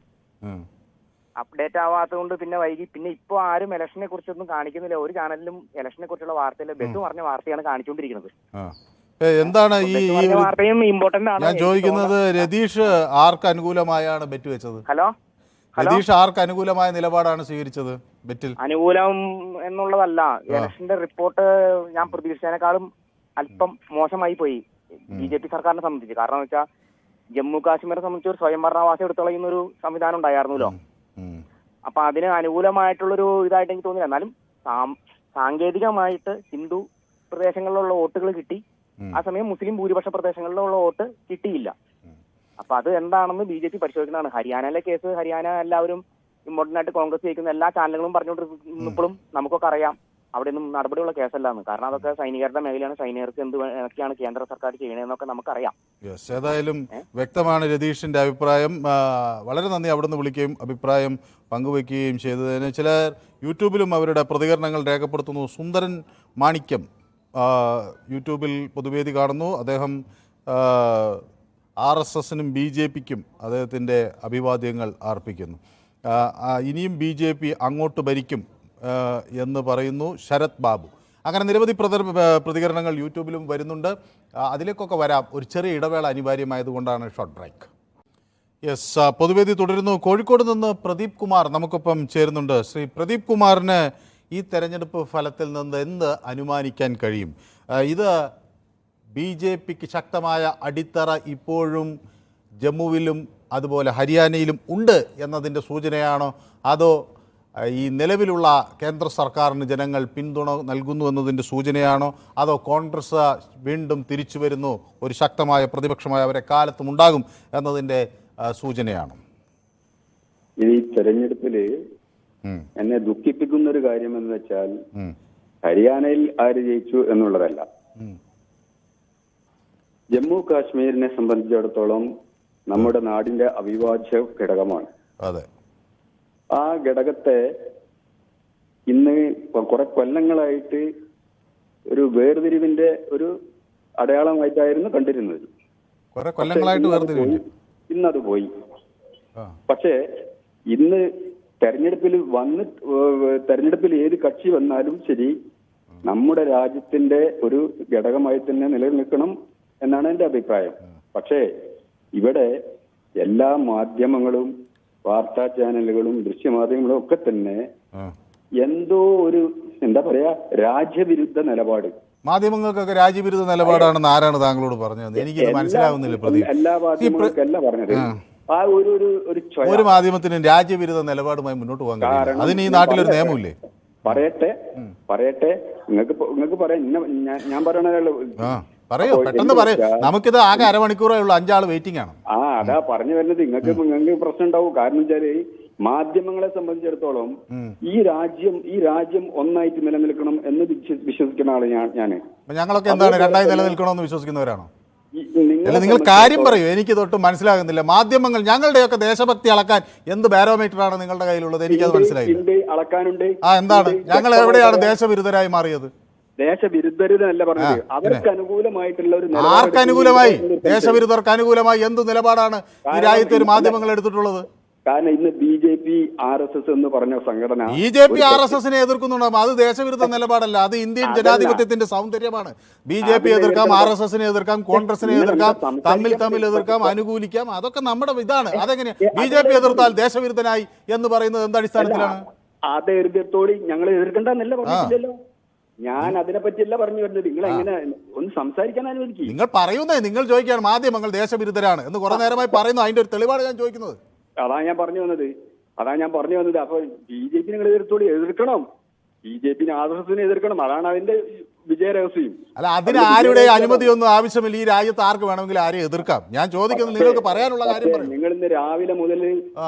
അപ്ഡേറ്റ് ആവാത്തതുകൊണ്ട് പിന്നെ വൈകി. പിന്നെ ഇപ്പൊ ആരും ഇലക്ഷനെ കുറിച്ചൊന്നും കാണിക്കുന്നില്ല. ഒരു ചാനലിലും ഇലക്ഷനെ കുറിച്ചുള്ള വാർത്തയില്ല. ബസ് പറഞ്ഞ വാർത്തയാണ് കാണിച്ചുകൊണ്ടിരിക്കുന്നത്. എന്താണ് ഈ വാർത്തയും ഇമ്പോർട്ടന്റ് ആണ് ഞാൻ ചോദിക്കുന്നത് രതീഷ് ആർക്ക് അനുകൂലമായാണ് ബെറ്റ് വെച്ചത്? ഹലോ? രതീഷ് ആർക്ക് അനുകൂലമായ നിലപാടാണ് സ്വീകരിച്ചത് ബെറ്റിൽ? അനുകൂലം എന്നുള്ളതല്ല. ഇലക്ഷന്റെ റിപ്പോർട്ട് ഞാൻ പ്രതീക്ഷിച്ചതിനേക്കാളും അല്പം മോശമായി പോയി. ബി ജെ പി സർക്കാരിനെ സംബന്ധിച്ച്. കാരണം വെച്ചാൽ ജമ്മു കാശ്മീരെ സംബന്ധിച്ച് ഒരു സ്വയം ഭരണാവകാശം എടുത്തു കളയുന്ന ഒരു സംവിധാനം ഉണ്ടായിരുന്നല്ലോ. അപ്പൊ അതിന് അനുകൂലമായിട്ടുള്ളൊരു ഇതായിട്ട് എനിക്ക് തോന്നില്ല. എന്നാലും സാങ്കേതികമായിട്ട് ഹിന്ദു പ്രദേശങ്ങളിലുള്ള വോട്ടുകൾ കിട്ടി. ആ സമയം മുസ്ലിം ഭൂരിപക്ഷ പ്രദേശങ്ങളിലുള്ള വോട്ട് കിട്ടിയില്ല. അപ്പൊ അത് എന്താണെന്ന് ബി ജെ പി പരിശോധിക്കുന്നതാണ്. ഹരിയാനയിലെ കേസ് ഹരിയാന എല്ലാവരും ഇമ്പോർട്ടന്റ് ആയിട്ട് കോൺഗ്രസ് ജയിക്കുന്ന എല്ലാ ചാനലുകളും പറഞ്ഞുകൊണ്ടിരിക്കുന്നപ്പോഴും നമുക്കൊക്കെ അറിയാം. അവിടെ ഒന്നും നടപടിയുള്ള കേസല്ലാന്ന്. കാരണം അതൊക്കെ സൈനികരുടെ മേഖലയാണ്. സൈനികർക്ക് എന്ത് ഒക്കെയാണ് കേന്ദ്ര സർക്കാർ ചെയ്യണതെന്നൊക്കെ നമുക്കറിയാം. യെസ് ഏതായാലും വ്യക്തമാണ് രതീഷിന്റെ അഭിപ്രായം. വളരെ നന്ദി അവിടുന്ന് വിളിക്കുകയും അഭിപ്രായം പങ്കുവയ്ക്കുകയും ചെയ്തതിന്. ചില യൂട്യൂബിലും അവരുടെ പ്രതികരണങ്ങൾ രേഖപ്പെടുത്തുന്നു. സുന്ദരൻ മാണിക്യം യൂട്യൂബിൽ പൊതുവേദി കാണുന്നു. അദ്ദേഹം ആർ എസ് എസിനും ബി ജെ പിക്കും അദ്ദേഹത്തിന്റെ അഭിവാദ്യങ്ങൾ അർപ്പിക്കുന്നു. ഇനിയും ബി ജെ പി അങ്ങോട്ട് ഭരിക്കും. എന്ന് പറയുന്നു ശരത് ബാബു. അങ്ങനെ നിരവധി പ്രതികരണങ്ങൾ യൂട്യൂബിലും വരുന്നുണ്ട്. അതിലേക്കൊക്കെ വരാം. ഒരു ചെറിയ ഇടവേള അനിവാര്യമായതുകൊണ്ടാണ് ഷോർട്ട് ബ്രേക്ക് യെസ് പൊതുവേദി തുടരുന്നു. കോഴിക്കോട് നിന്ന് പ്രദീപ് കുമാർ നമുക്കൊപ്പം ചേരുന്നുണ്ട്. ശ്രീ പ്രദീപ് കുമാറിന് ഈ തെരഞ്ഞെടുപ്പ് ഫലത്തിൽ നിന്ന് എന്ത് അനുമാനിക്കാൻ കഴിയും? ഇത് ബി ജെ പിക്ക് ശക്തമായ അടിത്തറ ഇപ്പോഴും ജമ്മുവിലും അതുപോലെ ഹരിയാനയിലും ഉണ്ട് എന്നതിന്റെ സൂചനയാണോ? അതോ ഈ നിലവിലുള്ള കേന്ദ്ര സർക്കാരിന് ജനങ്ങൾ പിന്തുണ നൽകുന്നു എന്നതിന്റെ സൂചനയാണോ? അതോ കോൺഗ്രസ് വീണ്ടും തിരിച്ചു വരുന്നു ഒരു ശക്തമായ പ്രതിപക്ഷമായ അവരെ കാലത്തും ഉണ്ടാകും എന്നതിന്റെ സൂചനയാണോ? ഈ തെരഞ്ഞെടുപ്പിൽ എന്നെ ദുഃഖിപ്പിക്കുന്ന ഒരു കാര്യം എന്ന് വെച്ചാൽ ഹരിയാനയിൽ ആര് ജയിച്ചു എന്നുള്ളതല്ല. ജമ്മു കാശ്മീരിനെ സംബന്ധിച്ചിടത്തോളം നമ്മുടെ നാടിന്റെ അവിഭാജ്യ ഘടകമാണ്. അതെ. ആ ഘടകത്തെ ഇന്ന് കുറെ കൊല്ലങ്ങളായിട്ട് ഒരു വേർതിരിവിന്റെ ഒരു അടയാളമായിട്ടായിരുന്നു കണ്ടിരുന്നത്. കുറെ കൊല്ലങ്ങളായിട്ട് ഇന്നത് പോയി. പക്ഷേ ഇന്ന് തെരഞ്ഞെടുപ്പിൽ വന്ന് തെരഞ്ഞെടുപ്പിൽ ഏത് കക്ഷി വന്നാലും ശരി നമ്മുടെ രാജ്യത്തിന്റെ ഒരു ഘടകമായി തന്നെ നിലനിൽക്കണം എന്നാണ് എന്റെ അഭിപ്രായം. പക്ഷേ ഇവിടെ എല്ലാ മാധ്യമങ്ങളും വാർത്താ ചാനലുകളും ദൃശ്യമാധ്യമങ്ങളും ഒക്കെ തന്നെ എന്തോ ഒരു എന്താ പറയാ രാജ്യവിരുദ്ധ നിലപാട്. മാധ്യമങ്ങൾക്കൊക്കെ രാജ്യവിരുദ്ധ നിലപാടാണെന്ന് ആരാണ് താങ്കളോട് പറഞ്ഞത്? എനിക്ക് മനസ്സിലാവുന്നില്ല പ്രദീപ്. എല്ലാ മാധ്യമങ്ങൾക്കല്ല പറഞ്ഞത്. ആ. ഒരു ഒരു ഒരു മാധ്യമത്തിനും രാജ്യവിരുദ്ധ നിലപാടുമായി മുന്നോട്ട് പോകാൻ കഴിയില്ല. അതിന് ഈ നാട്ടിലൊരു. നിയമമില്ലേ? പറയട്ടെ. പറയട്ടെ. നിങ്ങൾക്ക് നിങ്ങൾക്ക് പറയാം. ഞാൻ- പറയണല്ലോ പറയൂ പെട്ടെന്ന് പറയൂ. നമുക്കിത് ആകെ അരമണിക്കൂറേ ഉള്ളൂ അഞ്ചാൾ വെയിറ്റിംഗ് ആണ്. ആ അതാ പറഞ്ഞു വരുന്നത്. നിങ്ങൾക്ക് നിങ്ങൾക്ക് പ്രശ്നം ഉണ്ടാവും. കാരണം വെച്ചാൽ മാധ്യമങ്ങളെ സംബന്ധിച്ചിടത്തോളം ഈ രാജ്യം ഈ രാജ്യം ഒന്നായിട്ട് നിലനിൽക്കണം എന്ന് വിശ്വസിക്കുന്ന ആൾ ഞാൻ ഞാൻ. ഞങ്ങളൊക്കെ എന്താണ് രണ്ടായി നിലനിൽക്കണമെന്ന് വിശ്വസിക്കുന്നവരാണോ? അല്ല നിങ്ങൾ കാര്യം പറയൂ. എനിക്ക് തൊട്ട് മനസ്സിലാകുന്നില്ല. മാധ്യമങ്ങൾ ഞങ്ങളുടെയൊക്കെ ദേശഭക്തി അളക്കാൻ എന്ത് ബാരോമീറ്റർ ആണ് നിങ്ങളുടെ കയ്യിലുള്ളത്? എനിക്കത് മനസ്സിലായി ആ എന്താണ്? ഞങ്ങൾ എവിടെയാണ് ദേശവിരുദ്ധരായി മാറിയത്? ദേശവിരുദ്ധരുതല്ല പറഞ്ഞത്. അവർക്ക് അനുകൂലമായിട്ടുള്ള ഒരു ആർക്ക് അനുകൂലമായി. ദേശവിരുദ്ധർക്ക് അനുകൂലമായി എന്ത് നിലപാടാണ് ഈ രാജ്യത്തെ ഒരു മാധ്യമങ്ങൾ എടുത്തിട്ടുള്ളത്? കാരണം ഇന്ന് B J P R S S എന്ന് പറഞ്ഞ സംഘടന B J P R S എസിനെ അത് ദേശവിരുദ്ധ നിലപാടല്ല. അത് ഇന്ത്യൻ ജനാധിപത്യത്തിന്റെ സൗന്ദര്യമാണ്. ബി ജെ പി എതിർക്കാം ആർ എസ് എസിനെ എതിർക്കാം കോൺഗ്രസിനെ എതിർക്കാം തമ്മിൽ തമ്മിൽ എതിർക്കാം അനുകൂലിക്കാം. അതൊക്കെ നമ്മുടെ ഇതാണ്. അതെങ്ങനെയാ ബി ജെ പി എതിർത്താൽ ദേശവിരുദ്ധനായി എന്ന് പറയുന്നത് എന്ത് അടിസ്ഥാനത്തിലാണ്? ആ എതിർത്തോടി ഞങ്ങൾ എതിർക്കണ്ടെന്നല്ല പറഞ്ഞിട്ടില്ലല്ലോ. ഞാൻ അതിനെ പറ്റിയല്ല പറഞ്ഞു വരുന്നത്. നിങ്ങൾ എങ്ങനെ ഒന്ന് സംസാരിക്കാൻ അനുവദിക്കും. നിങ്ങൾ പറയുന്നേ നിങ്ങൾ ചോദിക്കുകയാണ്. മാധ്യമങ്ങൾ ദേശവിരുദ്ധരാണ് എന്ന് കുറെ നേരമായി പറയുന്നു. അതിന്റെ ഒരു തെളിവാണ് ഞാൻ ചോദിക്കുന്നത്. അതാ ഞാൻ പറഞ്ഞു വന്നത്. അതാ ഞാൻ പറഞ്ഞു വന്നത്. അപ്പൊ ബി ജെ പി നിങ്ങൾ എതിർത്തോളി എതിർക്കണം. ബി ജെ പിന്നെ ആദർശത്തിനെ എതിർക്കണം. അതാണ് അതിന്റെ വിജയരഹസ്യം അല്ല അതിന് ആരുടെ അനുമതിയൊന്നും ആവശ്യമില്ല. ഈ രാജ്യത്ത് ആർക്ക് വേണമെങ്കിൽ ആരെയും എതിർക്കാം. ഞാൻ ചോദിക്കുന്നത് നിങ്ങൾക്ക് പറയാനുള്ള കാര്യം നിങ്ങൾ ഇന്ന് രാവിലെ മുതൽ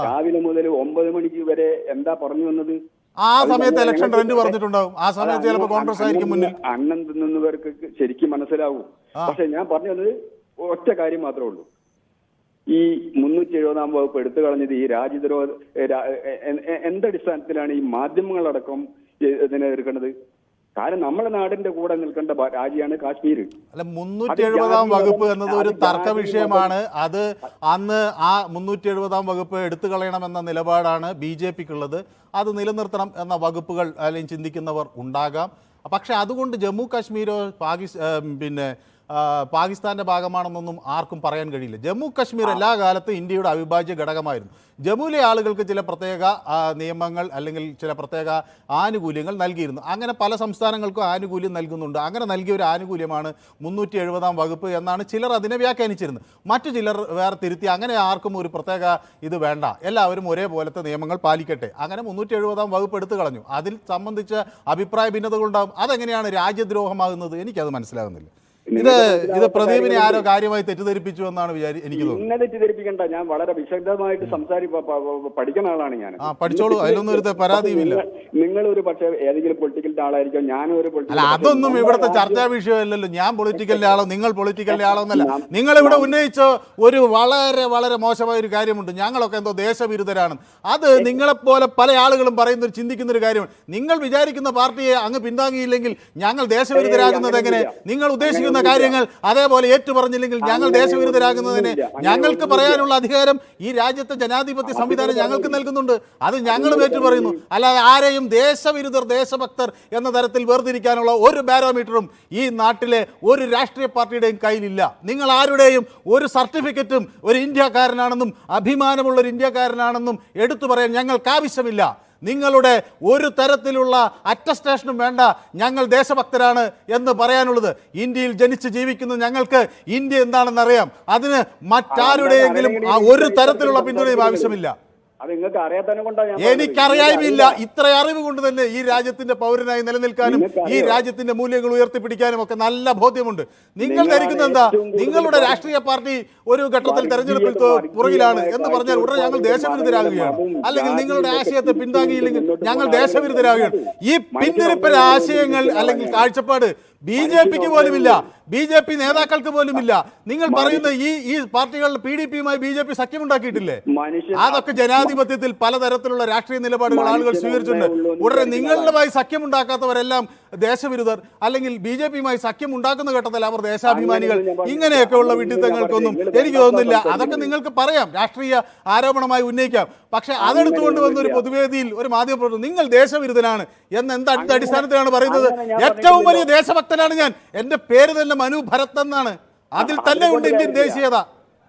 രാവിലെ മുതൽ ഒമ്പത് മണിക്ക് വരെ എന്താ പറഞ്ഞു വന്നത്? ആ സമയത്ത് ഇലക്ഷൻ ട്രെൻഡ് പറഞ്ഞിട്ടുണ്ടാവും ആ സമയത്ത് ചിലപ്പോൾ കോൺഗ്രസ് ആയിരിക്കും മുന്നിൽ അണ്ണൻ തിന്നുന്നവർക്ക് ശരിക്കും മനസ്സിലാവും പക്ഷെ ഞാൻ പറഞ്ഞു വന്നത് ഒറ്റ കാര്യം മാത്രമേ ഉള്ളൂ ഈ മുന്നൂറ്റി എഴുപതാം വകുപ്പ് എടുത്തു കളഞ്ഞത് ഈ രാജ്യദ്രോഹ എന്തടിസ്ഥാനത്തിലാണ് ഈ മാധ്യമങ്ങളടക്കം ഇതിനെ എതിർക്കുന്നത് കാരണം നമ്മുടെ നാടിന്റെ കൂടെ നിൽക്കേണ്ട രാജ്യമാണ് കാശ്മീർ. അല്ല മുന്നൂറ്റി എഴുപതാം വകുപ്പ് എന്നത് ഒരു തർക്ക വിഷയമാണ്. അത് അന്ന് ആ മുന്നൂറ്റി എഴുപതാം വകുപ്പ് എടുത്തു കളയണം എന്ന നിലപാടാണ് ബി ജെ പിക്കുള്ളത്. അത് നിലനിർത്തണം എന്ന വകുപ്പുകൾ അല്ലെങ്കിൽ ചിന്തിക്കുന്നവർ ഉണ്ടാകാം. പക്ഷേ അതുകൊണ്ട് ജമ്മു കാശ്മീരോ പാകിസ്ഥാൻ പിന്നെ ആ, പാകിസ്ഥാന്റെ ഭാഗമാണെന്നൊന്നും ആർക്കും പറയാൻ കഴിയില്ല. ജമ്മു കാശ്മീർ എല്ലാ കാലത്തും ഇന്ത്യയുടെ അവിഭാജ്യ ഘടകമായിരുന്നു. ജമ്മുവിലെ ആളുകൾക്ക് ചില പ്രത്യേക നിയമങ്ങൾ അല്ലെങ്കിൽ ചില പ്രത്യേക ആനുകൂല്യങ്ങൾ നൽകിയിരുന്നു. അങ്ങനെ പല സംസ്ഥാനങ്ങൾക്കും ആനുകൂല്യം നൽകുന്നുണ്ട്. അങ്ങനെ നൽകിയ ഒരു ആനുകൂല്യമാണ് മുന്നൂറ്റി എഴുപതാം വകുപ്പ് എന്നാണ് ചിലർ അതിനെ വ്യാഖ്യാനിച്ചിരുന്നത്. മറ്റു ചിലർ വേറെ തിരുത്തി അങ്ങനെ ആർക്കും ഒരു പ്രത്യേക ഇത് വേണ്ട. എല്ലാവരും ഒരേപോലത്തെ നിയമങ്ങൾ പാലിക്കട്ടെ. അങ്ങനെ മുന്നൂറ്റി എഴുപതാം വകുപ്പ് എടുത്തു കളഞ്ഞു. അതിൽ സംബന്ധിച്ച അഭിപ്രായ ഭിന്നതകളുണ്ടാകും അതെങ്ങനെയാണ് രാജ്യദ്രോഹമാകുന്നത് എനിക്കത് മനസ്സിലാകുന്നില്ല. ഇത് ഇത് പ്രദീപിനെ ആരോ കാര്യമായി തെറ്റിദ്ധരിപ്പിച്ചു എന്നാണ് വിചാരി എനിക്ക് എന്നെ തെറ്റിദ്ധരിപ്പിക്കണ്ട ഞാൻ വളരെ വിശദമായിട്ട് സംസാരി പഠിക്കുന്ന ആളാണ് ഞാൻ പഠിച്ചോളൂ. അതിലൊന്നും ഒരു പരാതിയുമില്ല. നിങ്ങൾ ഒരു പക്ഷേ ഏതെങ്കിലും പൊളിറ്റിക്കലിന്റെ ആളായിരിക്കും ഞാനും ഒരു അല്ല പൊളിറ്റിക്കൽ അതൊന്നും ഇവിടുത്തെ ചർച്ചാ വിഷയമല്ലല്ലോ. ഞാൻ പൊളിറ്റിക്കലിന്റെ ആളോ നിങ്ങൾ പൊളിറ്റിക്കലിന്റെ ആളോ എന്നല്ല. നിങ്ങൾ ഇവിടെ ഉന്നയിച്ച ഒരു വളരെ വളരെ മോശമായ ഒരു കാര്യമുണ്ട്. ഞങ്ങളൊക്കെ എന്തോ ദേശവിരുദ്ധരാണ്. അത് നിങ്ങളെപ്പോലെ പല ആളുകളും പറയുന്ന ഒരു ചിന്തിക്കുന്ന ഒരു കാര്യമാണ്. നിങ്ങൾ വിചാരിക്കുന്ന പാർട്ടിയെ അങ്ങ് പിന്താങ്ങിയില്ലെങ്കിൽ ഞങ്ങൾ ദേശവിരുദ്ധരാകുന്നത് എങ്ങനെ? നിങ്ങൾ ഉദ്ദേശിക്കുന്ന കാര്യങ്ങൾ അതേപോലെ ഏറ്റുപറഞ്ഞില്ലെങ്കിൽ ഞങ്ങൾ ദേശവിരുദ്ധരാകുന്നതിന് ഞങ്ങൾക്ക് പറയാനുള്ള അധികാരം ഈ രാജ്യത്തെ ജനാധിപത്യ സംവിധാനം ഞങ്ങൾക്ക് നൽകുന്നുണ്ട്. അത് ഞങ്ങളും ഏറ്റുപറയുന്നു. അല്ലാതെ ആരെയും ദേശവിരുദ്ധർ ദേശഭക്തർ എന്ന തരത്തിൽ വേർതിരിക്കാനുള്ള ഒരു ബാരോമീറ്ററും ഈ നാട്ടിലെ ഒരു രാഷ്ട്രീയ പാർട്ടിയുടെയും കയ്യിലില്ല. നിങ്ങൾ ആരുടെയും ഒരു സർട്ടിഫിക്കറ്റും ഒരു ഇന്ത്യക്കാരനാണെന്നും അഭിമാനമുള്ള ഒരു ഇന്ത്യക്കാരനാണെന്നും എടുത്തു പറയാൻ ഞങ്ങൾക്ക് ആവശ്യമില്ല. നിങ്ങളുടെ ഒരു തരത്തിലുള്ള അറ്റസ്റ്റേഷനും വേണ്ട. ഞങ്ങൾ ദേശഭക്തരാണ് എന്ന് പറയാനുള്ളത്. ഇന്ത്യയിൽ ജനിച്ച് ജീവിക്കുന്ന ഞങ്ങൾക്ക് ഇന്ത്യ എന്താണെന്ന് അറിയാം അതിന് മറ്റാരുടെയെങ്കിലും ഒരു തരത്തിലുള്ള പിന്തുണയും ആവശ്യമില്ല. എനിക്കറിയായ്മയില്ല ഇത്ര അറിവ് കൊണ്ട് തന്നെ ഈ രാജ്യത്തിന്റെ പൗരനായി നിലനിൽക്കാനും ഈ രാജ്യത്തിന്റെ മൂല്യങ്ങൾ ഉയർത്തിപ്പിടിക്കാനും ഒക്കെ നല്ല ബോധ്യമുണ്ട്. നിങ്ങൾ ധരിക്കുന്ന ധരിക്കുന്നത് എന്താ നിങ്ങളുടെ രാഷ്ട്രീയ പാർട്ടി ഒരു ഘട്ടത്തിൽ തെരഞ്ഞെടുപ്പിൽ പുറകിലാണ് എന്ന് പറഞ്ഞാൽ ഉടനെ ഞങ്ങൾ ദേശവിരുദ്ധരാകുകയാണ്. അല്ലെങ്കിൽ നിങ്ങളുടെ ആശയത്തെ പിന്താങ്ങിയില്ലെങ്കിൽ ഞങ്ങൾ ദേശവിരുദ്ധരാകുകയാണ്. ഈ പിന്തിരിപ്പൻ ആശയങ്ങൾ അല്ലെങ്കിൽ കാഴ്ചപ്പാട് ബി ജെ പിക്ക് പോലുമില്ല. ബി ജെ പി നേതാക്കൾക്ക് പോലുമില്ല. നിങ്ങൾ പറയുന്ന ഈ ഈ പാർട്ടികളുടെ പി ഡി പിയുമായി ബി ജെ പി സഖ്യമുണ്ടാക്കിയിട്ടില്ലേ? അതൊക്കെ ജനാധിപത്യത്തിൽ പലതരത്തിലുള്ള രാഷ്ട്രീയ നിലപാടുകൾ ആളുകൾ സ്വീകരിച്ചിട്ടുണ്ട്. ഉടനെ നിങ്ങളുമായി സഖ്യമുണ്ടാക്കാത്തവരെല്ലാം ദേശവിരുദ്ധർ അല്ലെങ്കിൽ ബി ജെ പിയുമായി സഖ്യമുണ്ടാക്കുന്ന ഘട്ടത്തിൽ അവർ ദേശാഭിമാനികൾ ഇങ്ങനെയൊക്കെയുള്ള വിഡിത്തങ്ങൾക്കൊന്നും എനിക്ക് തോന്നുന്നില്ല. അതൊക്കെ നിങ്ങൾക്ക് പറയാം. രാഷ്ട്രീയ ആരോപണമായി ഉന്നയിക്കാം. പക്ഷെ അതെടുത്തുകൊണ്ട് വന്ന ഒരു പൊതുവേദിയിൽ ഒരു മാധ്യമപ്രവർത്തനം നിങ്ങൾ ദേശവിരുദ്ധനാണ് എന്ന് എന്ത് അടിസ്ഥാനത്തിലാണ് പറയുന്നത്? ഏറ്റവും വലിയ പറഞ്ഞിട്ടില്ലല്ലോ. ദേശഭക്തനാണ് ഞാൻ. എന്റെ പേര് തന്നെ മനു ഭരത് എന്നാണ്. അതിൽ തന്നെ ഉണ്ട് ഇന്ത്യൻ ദേശീയത.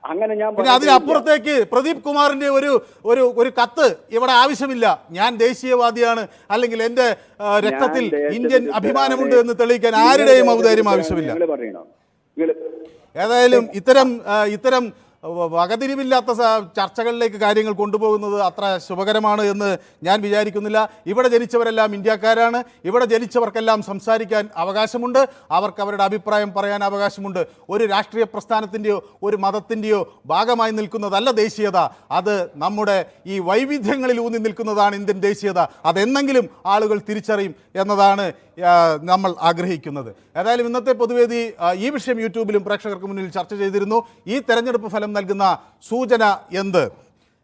അങ്ങനെ ഞാൻ പിന്നെ. അതിനപ്പുറത്തേക്ക് പ്രദീപ് കുമാറിന്റെ ഒരു ഒരു ഒരു കത്ത് ഇവിടെ ആവശ്യമില്ല. ഞാൻ ദേശീയവാദിയാണ്. അല്ലെങ്കിൽ എന്റെ രക്തത്തിൽ. ഇന്ത്യൻ അഭിമാനമുണ്ട് എന്ന് തെളിയിക്കാൻ ആരുടെയും ഔദാര്യം ആവശ്യമില്ല. ഏതായാലും ഇത്തരം ഇത്തരം വകതിരിവില്ലാത്ത ചർച്ചകളിലേക്ക് കാര്യങ്ങൾ കൊണ്ടുപോകുന്നത് അത്ര ശുഭകരമാണ് എന്ന് ഞാൻ വിചാരിക്കുന്നില്ല. ഇവിടെ ജനിച്ചവരെല്ലാം ഇന്ത്യക്കാരാണ്. ഇവിടെ ജനിച്ചവർക്കെല്ലാം സംസാരിക്കാൻ അവകാശമുണ്ട്. അവർക്ക് അവരുടെ അഭിപ്രായം പറയാൻ അവകാശമുണ്ട്. ഒരു രാഷ്ട്രീയ പ്രസ്ഥാനത്തിന്റെയോ ഒരു മതത്തിന്റെയോ ഭാഗമായി നിൽക്കുന്നതല്ല ദേശീയത. അത് നമ്മുടെ ഈ വൈവിധ്യങ്ങളിൽ ഊന്നി നിൽക്കുന്നതാണ് ഇന്ത്യൻ ദേശീയത. അതെന്നെങ്കിലും ആളുകൾ തിരിച്ചറിയും എന്നതാണ് നമ്മൾ ആഗ്രഹിക്കുന്നത്. ഏതായാലും ഇന്നത്തെ പൊതുവേദി ഈ വിഷയം യൂട്യൂബിലും പ്രേക്ഷകർക്ക് മുന്നിൽ ചർച്ച ചെയ്തിരുന്നു. ഈ തെരഞ്ഞെടുപ്പ് ഫലം നൽകുന്ന സൂചന എന്ത്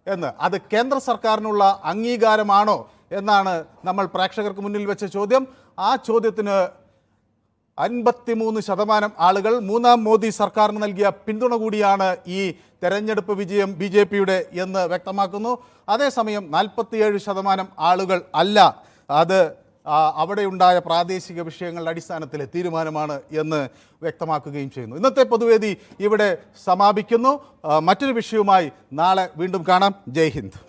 എന്ന്. അത് കേന്ദ്ര സർക്കാരിനുള്ള അംഗീകാരമാണോ എന്നാണ് നമ്മൾ പ്രേക്ഷകർക്ക് മുന്നിൽ വെച്ച ചോദ്യം. ആ ചോദ്യത്തിന് അൻപത്തിമൂന്ന് ശതമാനം ആളുകൾ മൂന്നാം മോദി സർക്കാരിന് നൽകിയ പിന്തുണ കൂടിയാണ് ഈ തെരഞ്ഞെടുപ്പ് വിജയം ബി ജെ പിയുടെ എന്ന് വ്യക്തമാക്കുന്നു. അതേസമയം നാൽപ്പത്തിയേഴ് ശതമാനം ആളുകൾ അല്ല. അത് അവിടെയുണ്ടായ പ്രാദേശിക വിഷയങ്ങളുടെ അടിസ്ഥാനത്തിലെ തീരുമാനമാണ് എന്ന് വ്യക്തമാക്കുകയും ചെയ്യുന്നു. ഇന്നത്തെ പൊതുവേദി ഇവിടെ സമാപിക്കുന്നു. മറ്റൊരു വിഷയവുമായി നാളെ വീണ്ടും കാണാം. ജയ് ഹിന്ദ്.